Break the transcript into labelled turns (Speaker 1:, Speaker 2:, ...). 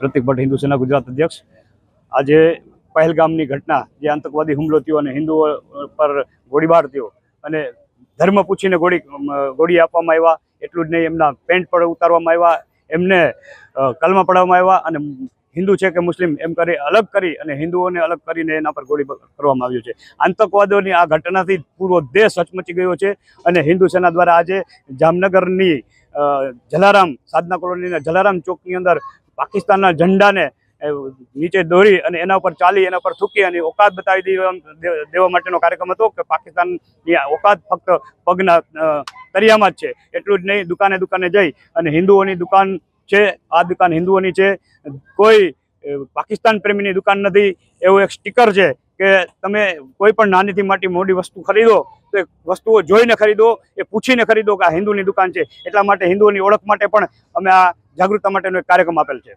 Speaker 1: પ્રતિક ભટ્ટ હિન્દુ સેના ગુજરાત અધ્યક્ષ. આજે પહેલગામની ઘટના, જે આતંકવાદી હુમલો થયો અને હિન્દુઓ પર ગોળીબાર થયો અને ધર્મ પૂછીને ગોળી ગોળી આપવામાં આવ્યા, એટલું જ નહીં, એમના પેન્ટ પર ઉતારવામાં આવ્યા, એમને કલમા પડાવવામાં આવ્યા અને હિન્દુ છે કે મુસ્લિમ, એમ કરી, અલગ કરી અને હિન્દુઓને અલગ કરીને એના પર ગોળી કરવામાં આવ્યું છે. આતંકવાદોની આ ઘટનાથી પૂરો દેશ હચમચી ગયો છે અને હિન્દુ સેના દ્વારા આજે જામનગરની જલારામ, સાધના કોલોનીના જલારામ ચોકની અંદર પાકિસ્તાનના ઝંડાને નીચે દોરી અને એના ઉપર ચાલી, એના પર થૂકી અને ઓકાત બતાવી દેવા દેવા માટેનો કાર્યક્રમ હતો કે પાકિસ્તાનની ઓકાત ફક્ત પગના તરિયામાં જ છે. એટલું જ નહીં, દુકાને દુકાને જઈ અને હિન્દુઓની દુકાન છે, આ દુકાન હિન્દુઓની છે. કોઈ પાકિસ્તાન પ્રેમીની દુકાન નથી. એવું એક સ્ટીકર છે કે તમે કોઈ પણ નાનીથી મોટી મોટી વસ્તુ ખરીદો, તો વસ્તુઓ જોઈને ખરીદો, એ પૂછીને ખરીદો કે આ હિન્દુની દુકાન છે. એટલા માટે હિન્દુઓની ઓળખ માટે પણ અમે આ જાગૃતતા માટેનો એક કાર્યક્રમ આપેલ છે.